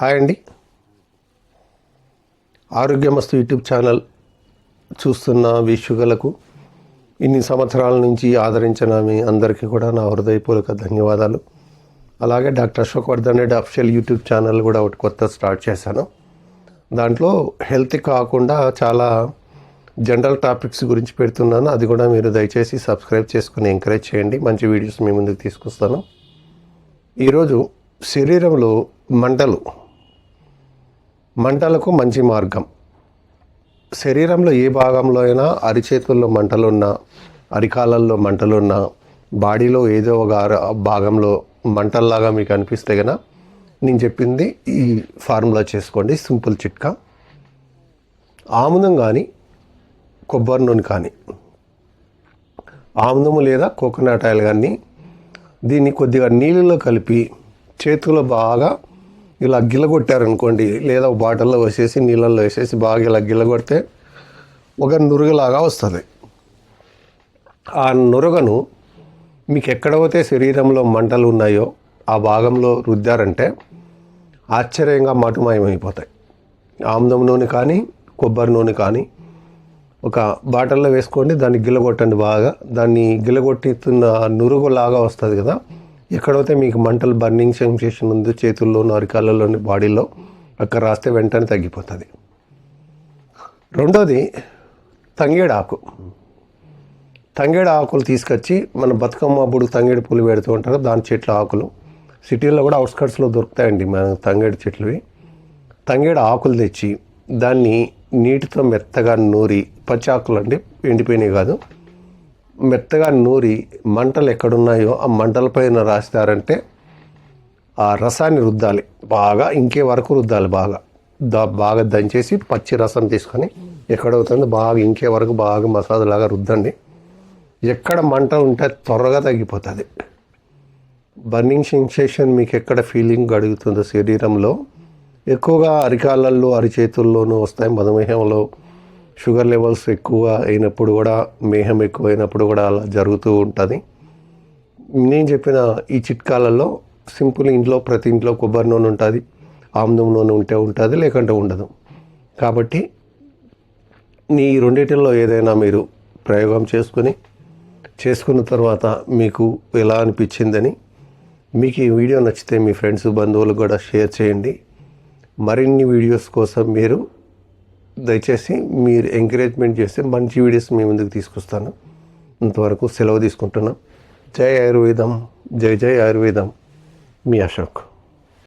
Hi అండి. ఆరోగ్యమస్తు YouTube channel చూస్తున్న వీక్షకులకు ఇన్ని సంవత్సరాల నుంచి ఆదరించిన మీ అందరికీ కూడా నా హృదయపూర్వక ధన్యవాదాలు. అలాగే doctor Ashok Vardhan Reddy official YouTube channel కూడా ఒకటి కొత్త స్టార్ట్ చేశాను. దాంట్లో హెల్త్ కాకుండా చాలా జనరల్ టాపిక్స్ గురించి పెడుతున్నాను. అది కూడా మీరు దయచేసి సబ్స్క్రైబ్ చేసుకుని ఎంకరేజ్ చేయండి. మంచి వీడియోస్ మీ ముందుకు తీసుకొస్తాను. ఈరోజు శరీరంలో మంటలు మంటలకు మంచి మార్గం. శరీరంలో ఏ భాగంలో అయినా అరిచేతుల్లో మంటలున్నా అరికాలల్లో మంటలున్నా బాడీలో ఏదో ఒక భాగంలో మంటల్లాగా మీకు అనిపిస్తే గన నేను చెప్పింది ఈ ఫార్ములా చేసుకోండి. సింపుల్ చిట్కా. ఆముదం కానీ కొబ్బరి నూనె కానీ. ఆముదము లేదా కోకోనట్ ఆయిల్ కానీ దీన్ని కొద్దిగా నీళ్ళలో కలిపి చేతులు బాగా ఇలా గిల్లగొట్టారనుకోండి లేదా బాటిల్లో వేసేసి నీళ్ళల్లో వేసేసి బాగా ఇలా గిల్లగొడితే ఒక నురుగులాగా వస్తుంది. ఆ నురగను మీకు ఎక్కడైతే శరీరంలో మంటలు ఉన్నాయో ఆ భాగంలో రుద్దారంటే ఆశ్చర్యంగా మటుమాయమైపోతాయి. ఆముదం నూనె కానీ కొబ్బరి నూనె కానీ ఒక బాటిల్లో వేసుకోండి దాన్ని గిల్లగొట్టండి బాగా. దాన్ని గిల్లగొట్టితున్న నురుగులాగా వస్తుంది కదా ఎక్కడైతే మీకు మంటలు బర్నింగ్ సెన్సేషన్ ఉంది చేతుల్లోను అరికాలలోని బాడీలో అక్కడ రాస్తే వెంటనే తగ్గిపోతుంది. రెండోది తంగేడు ఆకు. తంగేడు ఆకులు తీసుకొచ్చి మన బతుకమ్మ అప్పుడు తంగేడు పూలు పెడుతూ ఉంటారు. దాని చెట్ల ఆకులు. సిటీల్లో కూడా అవుట్స్కట్స్లో దొరుకుతాయండి మన తంగేడు చెట్లువి. తంగేడు ఆకులు తెచ్చి దాన్ని నీటితో మెత్తగా నూరి పచ్చి ఆకులు అండి ఎండిపోయినాయి కాదు మెత్తగా నూరి మంటలు ఎక్కడున్నాయో ఆ మంటల పైన రాస్తారంటే ఆ రసాన్ని రుద్దాలి. బాగా ఇంకే వరకు రుద్దాలి బాగా. దా బాగా దంచేసి పచ్చి రసం తీసుకొని ఎక్కడవుతుందో బాగా ఇంకే వరకు బాగా మసాలా లాగా రుద్దండి. ఎక్కడ మంట ఉంటే త్వరగా తగ్గిపోతుంది. బర్నింగ్ సెన్సేషన్ మీకు ఎక్కడ ఫీలింగ్ అడుగుతుందో శరీరంలో ఎక్కువగా అరికాళ్ళల్లో అరిచేతుల్లోనూ వస్తాయి మధుమేహంలో షుగర్ లెవెల్స్ ఎక్కువ అయినప్పుడు కూడా మేహం ఎక్కువ అయినప్పుడు కూడా అలా జరుగుతూ ఉంటుంది. నేను చెప్పిన ఈ చిట్కాలలో సింపుల్ ఇంట్లో ప్రతి ఇంట్లో కొబ్బరి నూనె ఉంటుంది ఆముదం నూనె ఉంటే ఉంటుంది లేకుంటే ఉండదు. కాబట్టి ఈ రెండింటిలో ఏదైనా మీరు ప్రయోగం చేసుకుని చేసుకున్న తర్వాత మీకు ఎలా అనిపించిందని మీకు ఈ వీడియో నచ్చితే మీ ఫ్రెండ్స్ బంధువులకు కూడా షేర్ చేయండి. మరిన్ని వీడియోస్ కోసం మీరు దయచేసి మీరు ఎంకరేజ్మెంట్ చేస్తే మంచి వీడియోస్ మీ ముందుకు తీసుకొస్తాను. ఇంతవరకు సెలవు తీసుకుంటున్నాను జై ఆయుర్వేదం. జై జై ఆయుర్వేదం. మీ అశోక్.